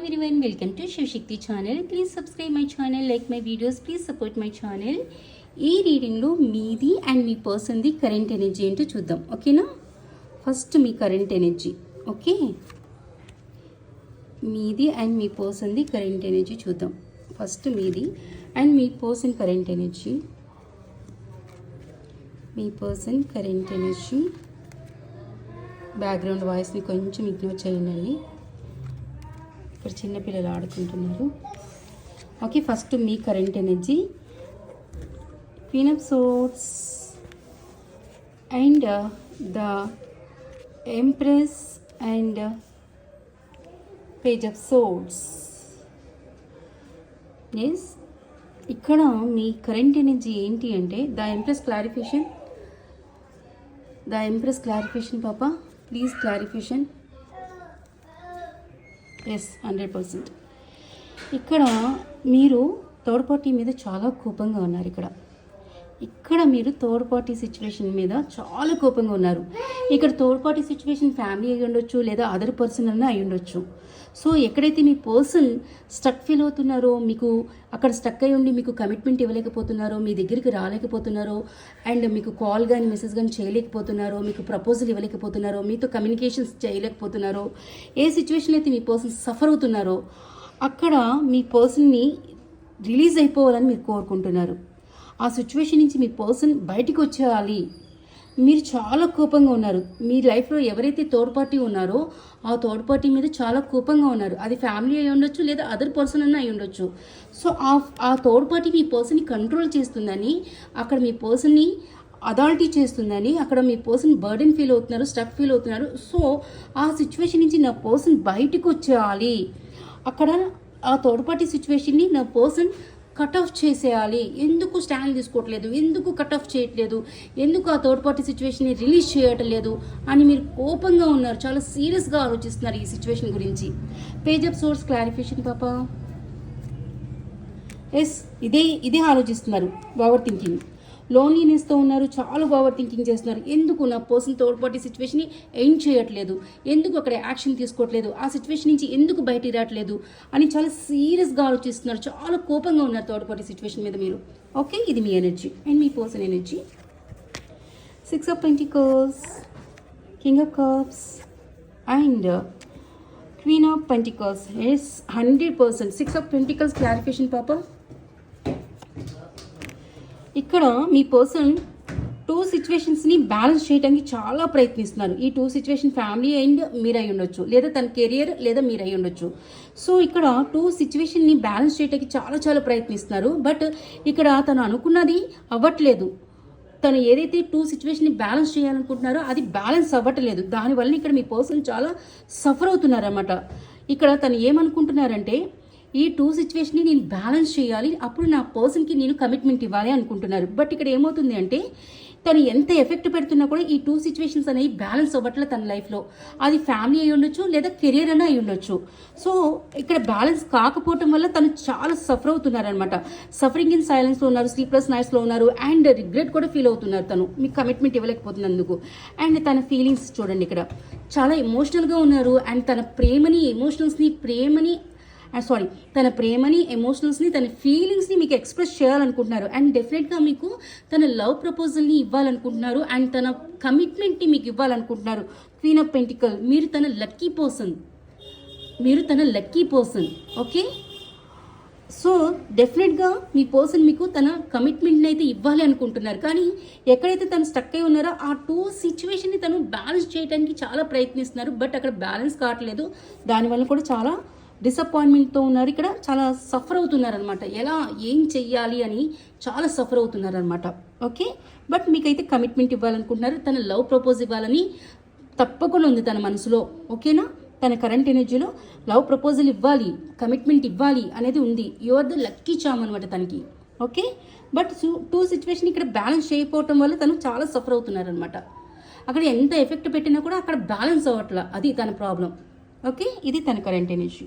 everyone, welcome to Shivshakti channel. Please subscribe my channel, like my videos, please support my channel. ఈ రీడింగ్లో మీది and మీ పర్సన్ది current energy ఏంటో చూద్దాం ఓకేనా ఫస్ట్ మీ కరెంట్ ఎనర్జీ ఓకే మీది అండ్ మీ పర్సన్ది కరెంట్ ఎనర్జీ చూద్దాం. ఫస్ట్ మీది అండ్ మీ పర్సన్ కరెంట్ ఎనర్జీ మీ పర్సన్ కరెంట్ ఎనర్జీ బ్యాక్గ్రౌండ్ వాయిస్ని కొంచెం ఇగ్నోర్ చేయండి. ఇక్కడ చిన్నపిల్లలు ఆడుకుంటున్నారు. Okay first me current energy. Queen of swords and the empress and page of swords yes ఇక్కడ మీ కరెంట్ ఎనర్జీ ఏంటి అంటే the empress clarification the empress clarification పాప please clarification yes hundred percent ఇక్కడ మీరు థర్డ్ పార్టీ మీద చాలా కోపంగా ఉన్నారు ఇక్కడ. ఇక్కడ మీరు థర్డ్ పార్టీ సిచ్యువేషన్ మీద చాలా కోపంగా ఉన్నారు. ఇక్కడ థర్డ్ పార్టీ సిచ్యువేషన్ ఫ్యామిలీ అయి ఉండొచ్చు లేదా అదర్ పర్సన్ అన్న అయి ఉండొచ్చు. సో ఎక్కడైతే మీ పర్సన్ స్టక్ ఫీల్ అవుతున్నారో మీకు అక్కడ స్టక్ అయి ఉండి మీకు కమిట్మెంట్ ఇవ్వలేకపోతున్నారో మీ దగ్గరికి రాలేకపోతున్నారో అండ్ మీకు కాల్ కానీ మెసేజ్ కానీ చేయలేకపోతున్నారో మీకు ప్రపోజల్ ఇవ్వలేకపోతున్నారో మీతో కమ్యూనికేషన్స్ చేయలేకపోతున్నారో ఏ సిచ్యువేషన్ అయితే మీ పర్సన్ సఫర్ అవుతున్నారో అక్కడ మీ పర్సన్ని రిలీజ్ అయిపోవాలని మీరు కోరుకుంటున్నారు. ఆ సిచ్యువేషన్ నుంచి మీ పర్సన్ బయటికి వచ్చేయాలి. మీరు చాలా కోపంగా ఉన్నారు. మీ లైఫ్లో ఎవరైతే థర్డ్ పార్టీ ఉన్నారో ఆ థర్డ్ పార్టీ మీద చాలా కోపంగా ఉన్నారు. అది ఫ్యామిలీ అయి ఉండొచ్చు లేదా అదర్ పర్సన్ అన్న అయి ఉండొచ్చు. సో ఆ ఆ థర్డ్ పార్టీ మీ పర్సన్ని కంట్రోల్ చేస్తుందని అక్కడ మీ పర్సన్ని అథారిటీ చేస్తుందని అక్కడ మీ పర్సన్ బర్డెన్ ఫీల్ అవుతున్నారు స్టక్ ఫీల్ అవుతున్నారు. సో ఆ సిచ్యువేషన్ నుంచి నా పర్సన్ బయటకు వచ్చేయాలి. అక్కడ ఆ థర్డ్ పార్టీ సిచ్యువేషన్ని నా పర్సన్ కట్ ఆఫ్ చేసేయాలి. ఎందుకు స్టాండ్ తీసుకోవట్లేదు? ఎందుకు కట్ ఆఫ్ చేయట్లేదు? ఎందుకు ఆ థర్డ్ పార్టీ సిచ్యువేషన్ని రిలీజ్ చేయటం లేదు అని మీరు కోపంగా ఉన్నారు. చాలా సీరియస్గా ఆలోచిస్తున్నారు ఈ సిచ్యువేషన్ గురించి. పేజ్ అప్ సోర్స్ క్లారిఫికేషన్ పాప ఎస్ ఇదే ఇదే ఆలోచిస్తున్నారు. ఓవర్ థింకింగ్ లోన్లీనెస్తో ఉన్నారు చాలా ఓవర్ థింకింగ్ చేస్తున్నారు. ఎందుకు నా పర్సన్ థర్డ్ పార్టీ సిచ్యువేషన్ని ఏం చేయట్లేదు? ఎందుకు అక్కడ యాక్షన్ తీసుకోవట్లేదు? ఆ సిచ్యువేషన్ నుంచి ఎందుకు బయటికి రావట్లేదు? అని చాలా సీరియస్గా ఆలోచిస్తున్నారు. చాలా కోపంగా ఉన్నారు థర్డ్ పార్టీ సిచ్యువేషన్ మీద మీరు. ఓకే? ఇది మీ energy and me person energy six of pentacles king of cups and queen of pentacles yes hundred percent six of pentacles clarification పాప ఇక్కడ మీ పర్సన్ టూ సిచ్యువేషన్స్ని బ్యాలెన్స్ చేయడానికి చాలా ప్రయత్నిస్తున్నారు. ఈ టూ సిచ్యువేషన్ ఫ్యామిలీ అండ్ మీరు అయి ఉండొచ్చు లేదా తన కెరియర్ లేదా మీరు అయి ఉండొచ్చు. సో ఇక్కడ టూ సిచ్యువేషన్ని బ్యాలెన్స్ చేయడానికి చాలా చాలా ప్రయత్నిస్తున్నారు. బట్ ఇక్కడ తను అనుకున్నది అవ్వట్లేదు. తను ఏదైతే టూ సిచ్యువేషన్ని బ్యాలెన్స్ చేయాలనుకుంటున్నారో అది బ్యాలెన్స్ అవ్వట్లేదు. దానివల్ల ఇక్కడ మీ పర్సన్ చాలా సఫర్ అవుతున్నారన్నమాట. ఇక్కడ తను ఏమనుకుంటున్నారంటే ఈ టూ సిచ్యువేషన్ని నేను బ్యాలెన్స్ చేయాలి. అప్పుడు నా పర్సన్కి నేను కమిట్మెంట్ ఇవ్వాలి అనుకుంటున్నారు. బట్ ఇక్కడ ఏమవుతుంది అంటే తను ఎంత ఎఫెక్ట్ పెడుతున్నా కూడా ఈ టూ సిచ్యువేషన్స్ అనేవి బ్యాలెన్స్ అవ్వట్లే తన లైఫ్లో అది ఫ్యామిలీ అయి ఉండొచ్చు లేదా కెరియర్ అయినా అయి ఉండొచ్చు. సో ఇక్కడ బ్యాలెన్స్ కాకపోవటం వల్ల తను చాలా సఫర్ అవుతున్నారనమాట సఫరింగ్ ఇన్ సైలెన్స్లో ఉన్నారు స్లీప్లెస్ నైట్స్లో ఉన్నారు అండ్ రిగ్రెట్ కూడా ఫీల్ అవుతున్నారు తను. మీకు కమిట్మెంట్ ఇవ్వలేకపోతున్నందుకు. అండ్ తన ఫీలింగ్స్ చూడండి ఇక్కడ. చాలా ఎమోషనల్గా ఉన్నారు. అండ్ తన ప్రేమని ఎమోషనల్స్ని ప్రేమని Ah, సారీ తన ప్రేమని ఎమోషనల్స్ని తన ఫీలింగ్స్ని మీకు ఎక్స్ప్రెస్ చేయాలనుకుంటున్నారు. అండ్ డెఫినెట్గా మీకు తన లవ్ ప్రపోజల్ని ఇవ్వాలనుకుంటున్నారు. అండ్ తన కమిట్మెంట్ని మీకు ఇవ్వాలనుకుంటున్నారు. క్వీన్ ఆఫ్ పెంటికల్ మీరు తన లక్కీ పర్సన్ మీరు తన లక్కీ పర్సన్ ఓకే సో డెఫినెట్గా మీ పర్సన్ మీకు తన కమిట్మెంట్ని అయితే ఇవ్వాలి అనుకుంటున్నారు. కానీ ఎక్కడైతే తను స్టక్ అయి ఉన్నారో ఆ టూ సిచ్యువేషన్ని తను బ్యాలెన్స్ చేయడానికి చాలా ప్రయత్నిస్తున్నారు. బట్ అక్కడ బ్యాలెన్స్ కావట్లేదు. దానివల్ల కూడా చాలా డిసప్పాయింట్మెంట్తో ఉన్నారు. ఇక్కడ చాలా సఫర్ అవుతున్నారనమాట ఎలా ఏం చెయ్యాలి అని చాలా సఫర్ అవుతున్నారనమాట ఓకే బట్ మీకైతే కమిట్మెంట్ ఇవ్వాలనుకుంటున్నారు. తన లవ్ ప్రపోజ్ ఇవ్వాలని తప్పకుండా ఉంది తన మనసులో. ఓకేనా తన కరెంట్ ఎనర్జీలో లవ్ ప్రపోజల్ ఇవ్వాలి కమిట్మెంట్ ఇవ్వాలి అనేది ఉంది. యువర్ ద లక్కీ చామ్ అనమాట తనకి. ఓకే బట్ టూ సిచ్యువేషన్ ఇక్కడ బ్యాలెన్స్ చేయకపోవటం వల్ల తను చాలా సఫర్ అవుతున్నారనమాట అక్కడ ఎంత ఎఫెక్ట్ పెట్టినా కూడా అక్కడ బ్యాలెన్స్ అవ్వట్లా. అది తన ప్రాబ్లం ఓకే ఇది తన కరెంట్ ఎనర్జీ